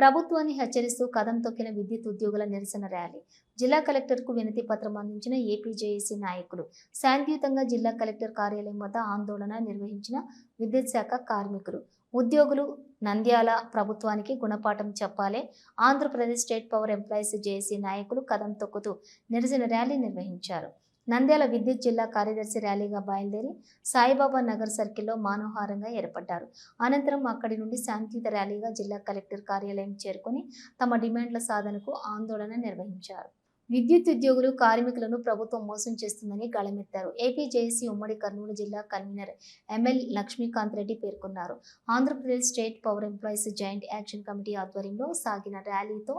ప్రభుత్వాన్ని హెచ్చరిస్తూ కదం తొక్కిన విద్యుత్ ఉద్యోగుల నిరసన ర్యాలీ. జిల్లా కలెక్టర్కు వినతి పత్రం అందించిన ఏపీజేఏసీ నాయకులు. శాంతియుతంగా జిల్లా కలెక్టర్ కార్యాలయం వద్ద ఆందోళన నిర్వహించిన విద్యుత్ శాఖ కార్మికులు. ఉద్యోగులు నంద్యాల ప్రభుత్వానికి గుణపాఠం చెప్పాలే. Andhra Pradesh state power employees JAC నాయకులు కదం తొక్కుతూ నిరసన ర్యాలీ నిర్వహించారు. నంద్యాల విద్యుత్ జిల్లా కార్యదర్శి ర్యాలీగా బయలుదేరి సాయిబాబా నగర్ సర్కిల్లో మానవహారంగా ఏర్పడ్డారు. అనంతరం అక్కడి నుండి శాంతియుత ర్యాలీగా జిల్లా కలెక్టర్ కార్యాలయం చేరుకొని తమ డిమాండ్ల సాధనకు ఆందోళన నిర్వహించారు. విద్యుత్ ఉద్యోగులు కార్మికులను ప్రభుత్వం మోసం చేస్తుందని గళమెత్తారు. ఏపీ జేఏసీ ఉమ్మడి కర్నూలు జిల్లా కన్వీనర్ ఎంఎల్ లక్ష్మీకాంత్ రెడ్డి పేర్కొన్నారు. Andhra Pradesh state power employees joint action committee ఆధ్వర్యంలో సాగిన ర్యాలీతో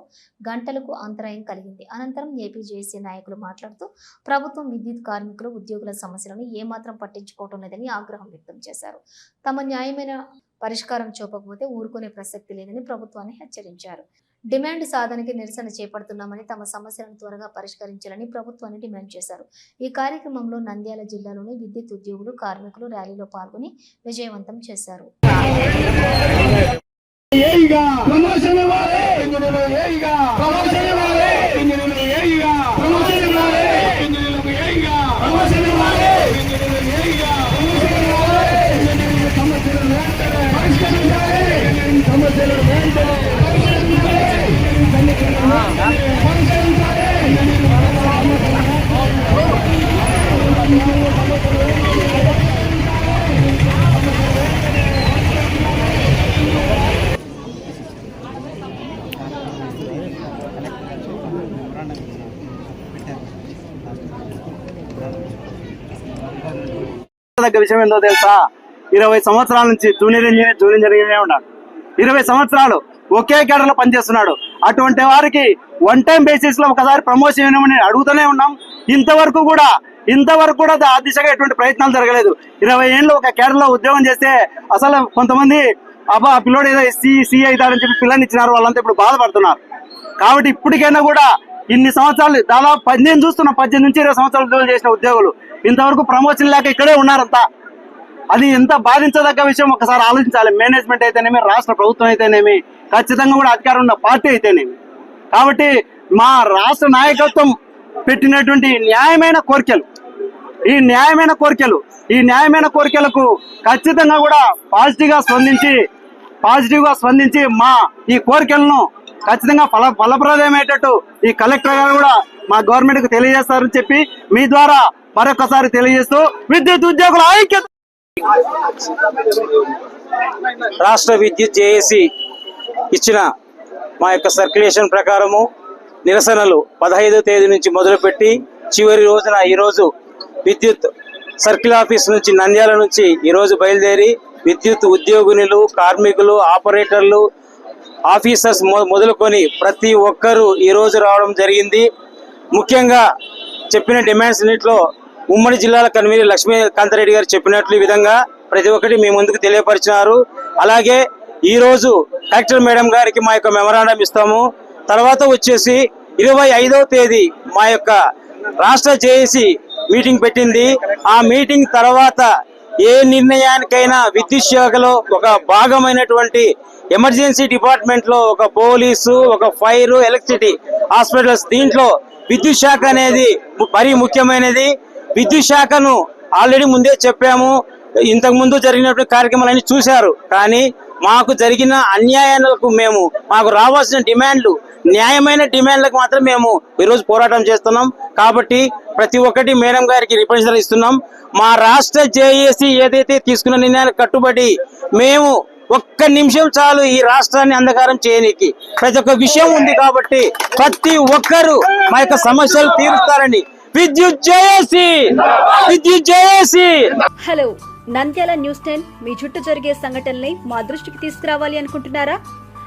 గంటలకు అంతరాయం కలిగింది. అనంతరం ఏపీ జేఏసీ నాయకులు మాట్లాడుతూ ప్రభుత్వం విద్యుత్ కార్మికులు ఉద్యోగుల సమస్యలను ఏమాత్రం పట్టించుకోవటం లేదని ఆగ్రహం వ్యక్తం చేశారు. తమ న్యాయమైన పరిష్కారం చూపకపోతే ఊరుకునే ప్రసక్తి లేదని ప్రభుత్వాన్ని హెచ్చరించారు. డిమాండ్ సాధనకి నిరసన చేపడుతున్నామని తమ సమస్యలను త్వరగా పరిష్కరించాలని ప్రభుత్వాన్ని డిమాండ్ చేశారు. ఈ కార్యక్రమంలో నంద్యాల జిల్లాలోని విద్యుత్ ఉద్యోగులు కార్మికులు ర్యాలీలో పాల్గొని విజయవంతం చేశారు. ఏయిగా! ప్రమోషన్ ఇవ్వాలి! ఇంజనీర్లు ఏయిగా ప్రమోషన్ దగ్గర విషయం ఏందో తెలుసా? ఇరవై సంవత్సరాల నుంచి జూనియర్ ఇంజనీర్ జూనియర్ ఇంజనీర్ ఉన్నాడు. ఇరవై సంవత్సరాలు ఒకే కేడర్లో పనిచేస్తున్నాడు. అటువంటి వారికి వన్ టైం బేసిస్లో ఒకసారి ప్రమోషన్ ఇవ్వమని అడుగుతూనే ఉన్నాం. ఇంతవరకు కూడా ఇంతవరకు కూడా ఆ దిశగా ఎటువంటి ప్రయత్నాలు జరగలేదు. ఇరవై ఏళ్ళు ఒక కేడర్లో ఉద్యోగం చేస్తే అసలు కొంతమంది అబ్బా ఆ పిల్లోడు ఏదో ఎస్సీ సిఐ అవుతాడని చెప్పి పిల్లని ఇచ్చినారు వాళ్ళంతా ఇప్పుడు బాధపడుతున్నారు. కాబట్టి ఇప్పటికైనా కూడా ఇన్ని సంవత్సరాలు దాదాపు పద్దెనిమిది చూస్తున్నా పద్దెనిమిది నుంచి ఇరవై సంవత్సరాలు ఉద్యోగం చేసిన ఉద్యోగులు. ఇంతవరకు ప్రమోషన్ లేక ఇక్కడే ఉన్నారంతా. అది ఎంత బాధించదగ్గ విషయం ఒకసారి ఆలోచించాలి. మేనేజ్మెంట్ అయితేనేమి రాష్ట్ర ప్రభుత్వం అయితేనేమి ఖచ్చితంగా కూడా అధికారం ఉన్న పార్టీ అయితేనేమి. కాబట్టి మా రాష్ట్ర నాయకత్వం పెట్టినటువంటి న్యాయమైన కోరికలు ఈ న్యాయమైన కోరికలు ఈ న్యాయమైన కోరికలకు ఖచ్చితంగా కూడా పాజిటివ్గా స్పందించి పాజిటివ్గా స్పందించి మా ఈ కోరికలను ఖచ్చితంగా ఫల ఫలప్రదమయ్యేటట్టు ఈ కలెక్టర్ గారు కూడా మా గవర్నమెంట్కు తెలియజేస్తారని చెప్పి మీ ద్వారా మరొకసారి తెలియజేస్తూ విద్యుత్ ఉద్యోగుల ఐక్యత. రాష్ట్ర విద్యుత్ జేఏసీ ఇచ్చిన మా యొక్క సర్క్యులేషన్ ప్రకారము నిరసనలు పదహైదో తేదీ నుంచి మొదలుపెట్టి చివరి రోజున ఈరోజు విద్యుత్ సర్కిల్ ఆఫీస్ నుంచి నంద్యాల నుంచి ఈరోజు బయలుదేరి విద్యుత్ ఉద్యోగినులు కార్మికులు ఆపరేటర్లు ఆఫీసర్స్ మొ- మొదలుకొని ప్రతి ఒక్కరూ ఈరోజు రావడం జరిగింది. ముఖ్యంగా చెప్పిన డిమాండ్స్ అన్నింటిలో ఉమ్మడి జిల్లాల కన్వీనర్ లక్ష్మీకాంత్ రెడ్డి గారు చెప్పినట్లు ఈ విధంగా ప్రతి ఒక్కటి మీ ముందుకు తెలియపరిచినారు. అలాగే ఈరోజు కలెక్టర్ మేడం గారికి మా యొక్క మెమరాండం ఇస్తాము. తర్వాత వచ్చేసి ఇరవై ఐదవ తేదీ మా యొక్క రాష్ట్ర జేఏసీ మీటింగ్ పెట్టింది. ఆ మీటింగ్ తర్వాత ఏ నిర్ణయానికైనా విద్యుత్ శాఖలో ఒక భాగమైనటువంటి ఎమర్జెన్సీ డిపార్ట్మెంట్లో ఒక పోలీసు ఒక ఫైర్ ఎలక్ట్రిసిటీ హాస్పిటల్స్ దీంట్లో విద్యుత్ శాఖ అనేది మరీ ముఖ్యమైనది. విద్యుత్ శాఖను ఆల్రెడీ ముందే చెప్పాము. ఇంతకు ముందు జరిగినటువంటి కార్యక్రమాలన్నీ చూశారు. కానీ మాకు జరిగిన అన్యాయాలకు మేము మాకు రావాల్సిన డిమాండ్లు న్యాయమైన డిమాండ్లకు మాత్రం మేము ఈరోజు పోరాటం చేస్తున్నాం. కాబట్టి ప్రతి ఒక్కటి మేడం గారికి రిప్రజెంటేషన్ ఇస్తున్నాం. మా రాష్ట్ర జేఏసీ ఏదైతే తీసుకున్న నిర్ణయాలకు కట్టుబడి మేము ఒక్క నిమిషం చాలు ఈ రాష్ట్రాన్ని అంధకారం చేయనీకి. ప్రతి ఒక్క విషయం ఉంది కాబట్టి ప్రతి ఒక్కరు మా యొక్క సమస్యలు తీరుస్తారని. విద్యుత్ జేఏసీ! విద్యుత్ JAC! Hello Nandyal news ten మీ చుట్టూ జరిగే సంఘటనల్ని మా దృష్టికి తీసుకురావాలి అనుకుంటున్నారా?